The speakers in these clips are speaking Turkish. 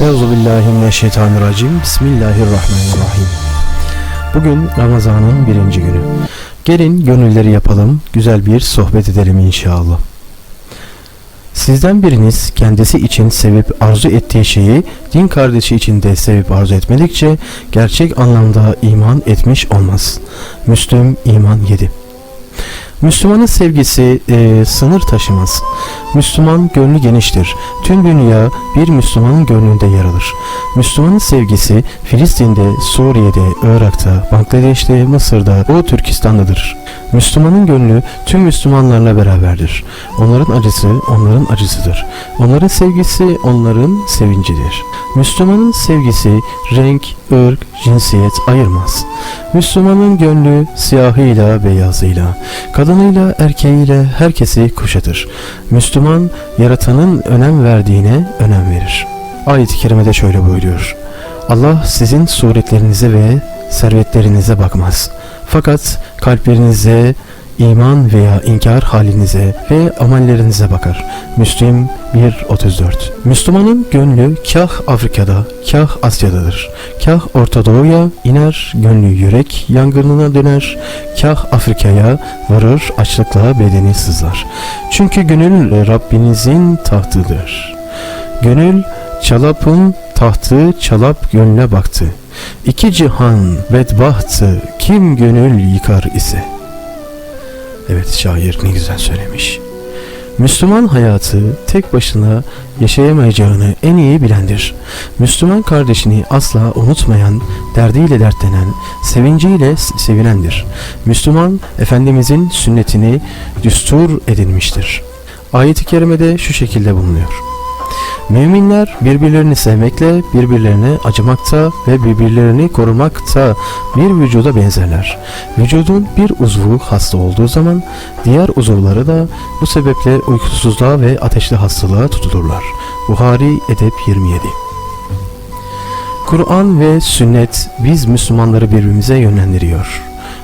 Euzubillahimineşşeytanirracim. Bismillahirrahmanirrahim. Bugün Ramazan'ın birinci günü. Gelin gönülleri yapalım, güzel bir sohbet edelim inşallah. Sizden biriniz kendisi için sevip arzu ettiği şeyi din kardeşi için de sevip arzu etmedikçe gerçek anlamda iman etmiş olmaz. Müslüm iman 7 Müslümanın sevgisi e, sınır taşımaz. Müslüman gönlü geniştir. Tüm dünya bir Müslümanın gönlünde yer alır. Müslümanın sevgisi Filistin'de, Suriye'de, Irak'ta, Bangladeş'te, Mısır'da, Doğu Türkistan'dadır. Müslümanın gönlü tüm Müslümanlarla beraberdir. Onların acısı onların acısıdır. Onların sevgisi onların sevincidir. Müslümanın sevgisi renk, ırk, cinsiyet ayırmaz. Müslümanın gönlü siyahıyla beyazıyla, kadınıyla erkeğiyle herkesi kuşatır. Müslüman yaratanın önem verdiğine önem verir. Ayet-i kerimede şöyle buyuruyor. Allah sizin suretlerinize ve servetlerinize bakmaz. Fakat kalplerinize, iman veya inkar halinize ve amellerinize bakar. Müslim 1.34 Müslümanın gönlü kah Afrika'da, kah Asya'dadır. Kah Orta Doğu'ya iner, gönlü yürek yangınına döner, kah Afrika'ya varır, açlıkla bedeni sızlar. Çünkü gönül Rabbinizin tahtıdır. Gönül çalapın tahtı çalap gönle baktı. İki cihan bedbahtı kim gönül yıkar ise. Evet şair ne güzel söylemiş. Müslüman hayatı tek başına yaşayamayacağını en iyi bilendir. Müslüman kardeşini asla unutmayan, derdiyle dertlenen, sevinciyle sevinendir. Müslüman Efendimizin sünnetini düstur edinmiştir. Ayet-i kerimede şu şekilde bulunuyor. Müminler birbirlerini sevmekle, birbirlerine acımakta ve birbirlerini korumakta bir vücuda benzerler. Vücudun bir uzvu hasta olduğu zaman diğer uzuvları da bu sebeple uykusuzluğa ve ateşli hastalığa tutulurlar. Buhari Edep 27 Kur'an ve sünnet biz Müslümanları birbirimize yönlendiriyor.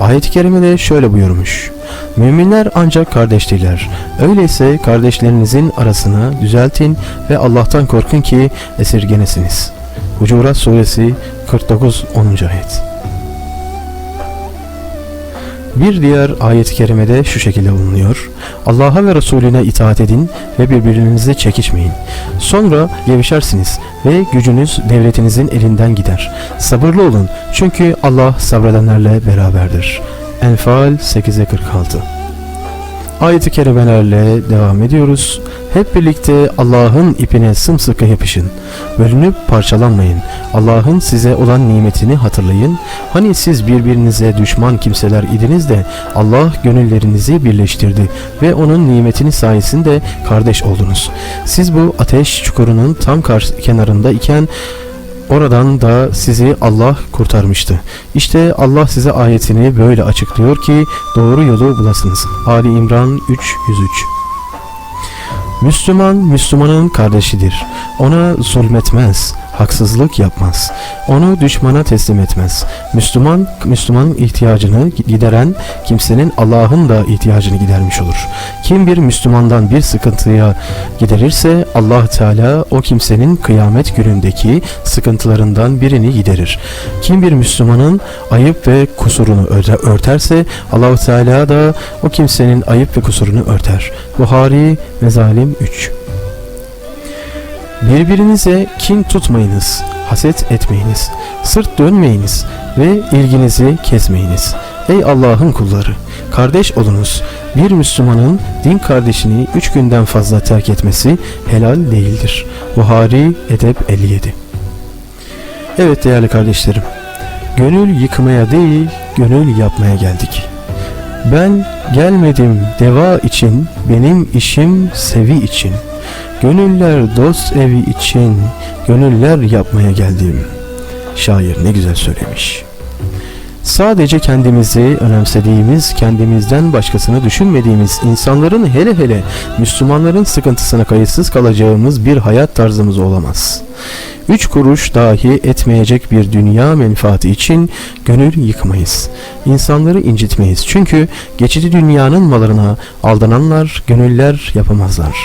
Ayet-i kerimede şöyle buyurmuş. Müminler ancak kardeştirler. Öyleyse kardeşlerinizin arasını düzeltin ve Allah'tan korkun ki esirgenesiniz. Hucurat Suresi 49 10. ayet. Bir diğer ayet-i kerimede şu şekilde bulunuyor. Allah'a ve Resulüne itaat edin ve birbirinizi çekişmeyin. Sonra gevşersiniz ve gücünüz devletinizin elinden gider. Sabırlı olun çünkü Allah sabredenlerle beraberdir. Enfal 8'e 46 Ayet-i kerimelerle devam ediyoruz. Hep birlikte Allah'ın ipine sımsıkı yapışın. Bölünüp parçalanmayın. Allah'ın size olan nimetini hatırlayın. Hani siz birbirinize düşman kimseler idiniz de Allah gönüllerinizi birleştirdi ve onun nimetini sayesinde kardeş oldunuz. Siz bu ateş çukurunun tam kenarında iken Oradan da sizi Allah kurtarmıştı. İşte Allah size ayetini böyle açıklıyor ki doğru yolu bulasınız. Ali İmran 3.103 Müslüman, Müslümanın kardeşidir. Ona zulmetmez, haksızlık yapmaz. Onu düşmana teslim etmez. Müslüman, Müslümanın ihtiyacını gideren kimsenin Allah'ın da ihtiyacını gidermiş olur. Kim bir Müslümandan bir sıkıntıya giderirse Allah Teala o kimsenin kıyamet günündeki sıkıntılarından birini giderir. Kim bir Müslümanın ayıp ve kusurunu örterse Allah Teala da o kimsenin ayıp ve kusurunu örter. Buhari Mezalim 3 Birbirinize kin tutmayınız, haset etmeyiniz, sırt dönmeyiniz ve ilginizi kesmeyiniz. Ey Allah'ın kulları, kardeş olunuz. Bir Müslümanın din kardeşini üç günden fazla terk etmesi helal değildir. Buhari Edep 57 Evet değerli kardeşlerim, gönül yıkmaya değil, gönül yapmaya geldik. Ben gelmedim deva için, benim işim sevi için. Gönüller dost evi için, gönüller yapmaya geldim. Şair ne güzel söylemiş. Sadece kendimizi önemsediğimiz, kendimizden başkasını düşünmediğimiz insanların hele hele Müslümanların sıkıntısına kayıtsız kalacağımız bir hayat tarzımız olamaz. Üç kuruş dahi etmeyecek bir dünya menfaati için gönül yıkmayız. İnsanları incitmeyiz. Çünkü geçici dünyanın mallarına aldananlar gönüller yapamazlar.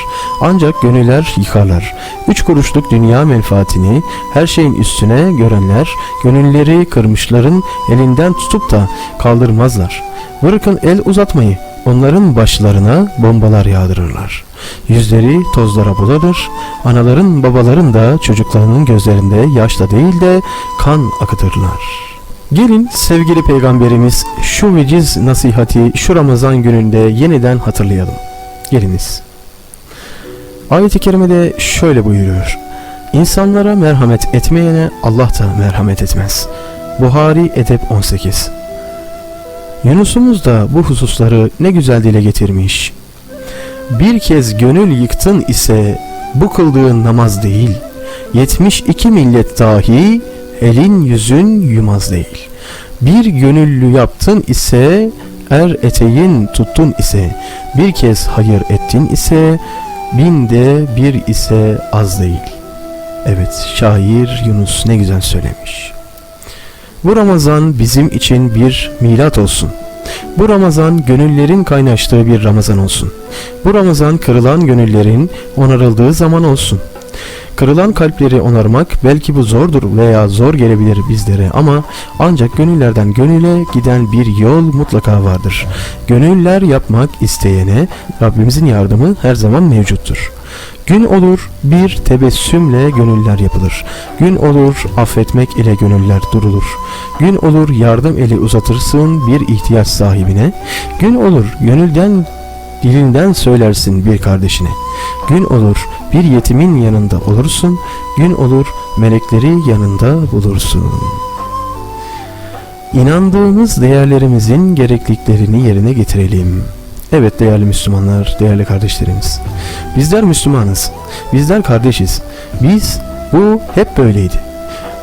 Ancak gönüller yıkarlar. Üç kuruşluk dünya menfaatini her şeyin üstüne görenler gönülleri kırmışların elinden tutup da kaldırmazlar. Bırakın el uzatmayı, onların başlarına bombalar yağdırırlar. Yüzleri tozlara bulanır, anaların babaların da çocuklarının gözlerinde yaşla değil de kan akıtırlar. Gelin sevgili peygamberimiz şu veciz nasihati şu Ramazan gününde yeniden hatırlayalım. Geliniz. Ayet-i kerimede şöyle buyuruyor. İnsanlara merhamet etmeyene Allah da merhamet etmez. Buhari Edep 18 Yunus'umuz da bu hususları ne güzel dile getirmiş. Bir kez gönül yıktın ise bu kıldığın namaz değil. 72 millet dahi elin yüzün yumaz değil. Bir gönüllü yaptın ise er eteğin tuttun ise bir kez hayır ettin ise binde bir ise az değil. Evet şair Yunus ne güzel söylemiş. Bu Ramazan bizim için bir milat olsun. Bu Ramazan gönüllerin kaynaştığı bir Ramazan olsun. Bu Ramazan kırılan gönüllerin onarıldığı zaman olsun. Kırılan kalpleri onarmak belki bu zordur veya zor gelebilir bizlere ama ancak gönüllerden gönüle giden bir yol mutlaka vardır. Gönüller yapmak isteyene Rabbimizin yardımı her zaman mevcuttur. Gün olur bir tebessümle gönüller yapılır. Gün olur affetmek ile gönüller durulur. Gün olur yardım eli uzatırsın bir ihtiyaç sahibine. Gün olur gönülden dilinden söylersin bir kardeşine. Gün olur bir yetimin yanında olursun. Gün olur melekleri yanında bulursun. İnandığımız değerlerimizin gerekliliklerini yerine getirelim. Evet değerli Müslümanlar, değerli kardeşlerimiz. Bizler Müslümanız. Bizler kardeşiz. Biz bu hep böyleydi.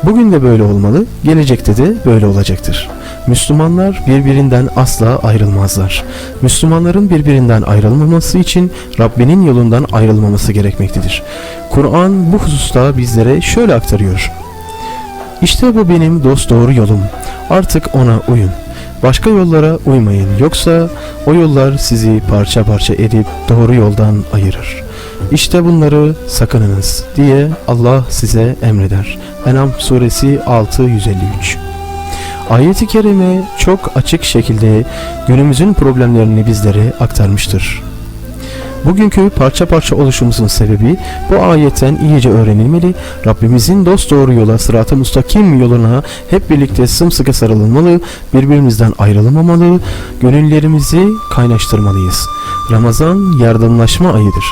Bugün de böyle olmalı, gelecekte de böyle olacaktır. Müslümanlar birbirinden asla ayrılmazlar. Müslümanların birbirinden ayrılmaması için Rabbinin yolundan ayrılmaması gerekmektedir. Kur'an bu hususta bizlere şöyle aktarıyor. İşte bu benim dost doğru yolum. Artık ona uyun. Başka yollara uymayın yoksa o yollar sizi parça parça edip doğru yoldan ayırır. İşte bunları sakınınız diye Allah size emreder. Enam suresi 653 Ayet-i kerime çok açık şekilde günümüzün problemlerini bizlere aktarmıştır. Bugünkü parça parça oluşumuzun sebebi bu ayetten iyice öğrenilmeli, Rabbimizin dost doğru yola, sırat-ı müstakim yoluna hep birlikte sımsıkı sarılınmalı, birbirimizden ayrılmamalı, gönüllerimizi kaynaştırmalıyız. Ramazan yardımlaşma ayıdır.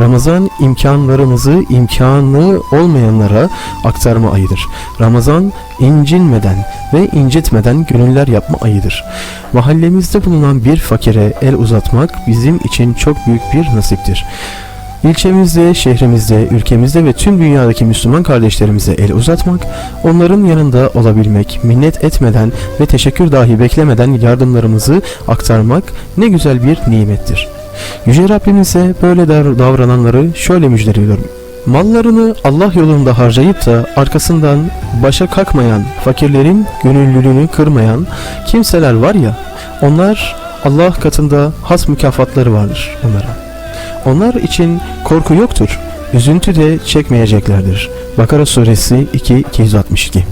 Ramazan imkanlarımızı imkanı olmayanlara aktarma ayıdır. Ramazan incinmeden ve incitmeden gönüller yapma ayıdır. Mahallemizde bulunan bir fakire el uzatmak bizim için çok büyük bir nasiptir. İlçemizde, şehrimizde, ülkemizde ve tüm dünyadaki Müslüman kardeşlerimize el uzatmak, onların yanında olabilmek, minnet etmeden ve teşekkür dahi beklemeden yardımlarımızı aktarmak ne güzel bir nimettir. Yüce Rabbimize böyle davrananları şöyle müjdeliyorum. Mallarını Allah yolunda harcayıp da arkasından başa kalkmayan, fakirlerin gönüllülüğünü kırmayan kimseler var ya, onlar Allah katında has mükafatları vardır onlara. Onlar için korku yoktur, üzüntü de çekmeyeceklerdir. Bakara suresi 2 262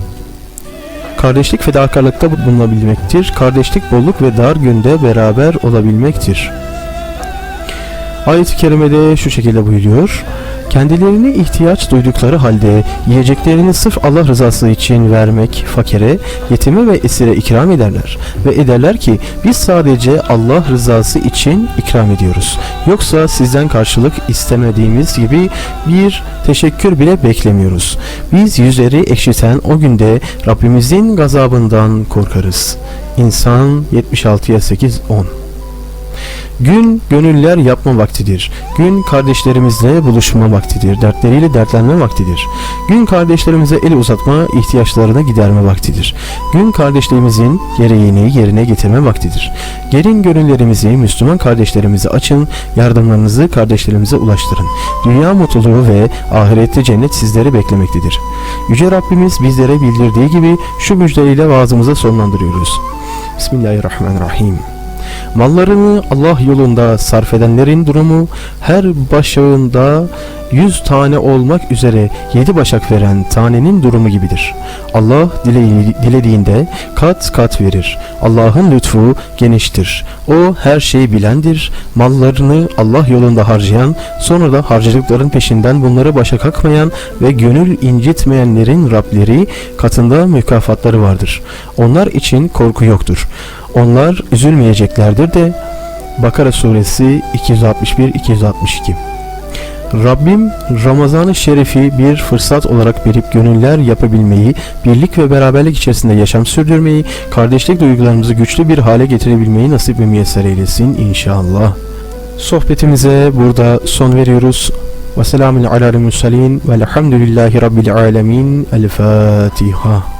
Kardeşlik fedakarlıkta bulunabilmektir. Kardeşlik bolluk ve dar günde beraber olabilmektir. Ayet-i kerimede şu şekilde buyuruyor. Kendilerini ihtiyaç duydukları halde yiyeceklerini sırf Allah rızası için vermek fakire, yetime ve esire ikram ederler. Ve ederler ki biz sadece Allah rızası için ikram ediyoruz. Yoksa sizden karşılık istemediğimiz gibi bir teşekkür bile beklemiyoruz. Biz yüzleri ekşiten o günde Rabbimizin gazabından korkarız. İnsan 76'ya 8 10 Gün gönüller yapma vaktidir. Gün kardeşlerimizle buluşma vaktidir. Dertleriyle dertlenme vaktidir. Gün kardeşlerimize el uzatma, ihtiyaçlarını giderme vaktidir. Gün kardeşliğimizin gereğini yerine getirme vaktidir. Gelin gönüllerimizi Müslüman kardeşlerimize açın, yardımlarınızı kardeşlerimize ulaştırın. Dünya mutluluğu ve ahirette cennet sizleri beklemektedir. Yüce Rabbimiz bizlere bildirdiği gibi şu müjdeliyle vaazımıza sonlandırıyoruz. Bismillahirrahmanirrahim. Mallarını Allah yolunda sarf edenlerin durumu her başağında yüz tane olmak üzere yedi başak veren tanenin durumu gibidir. Allah dile- dilediğinde kat kat verir. Allah'ın lütfu geniştir. O her şeyi bilendir. Mallarını Allah yolunda harcayan, sonra da harcadıkların peşinden bunlara başa kalkmayan ve gönül incitmeyenlerin Rableri katında mükafatları vardır. Onlar için korku yoktur. Onlar üzülmeyeceklerdir de Bakara suresi 261-262 Rabbim Ramazan-ı Şerif'i bir fırsat olarak verip gönüller yapabilmeyi, birlik ve beraberlik içerisinde yaşam sürdürmeyi, kardeşlik duygularımızı güçlü bir hale getirebilmeyi nasip ve müyesser eylesin inşallah. Sohbetimize burada son veriyoruz. Ve selamun alel murselin velhamdülillahi rabbil alemin. El Fatiha.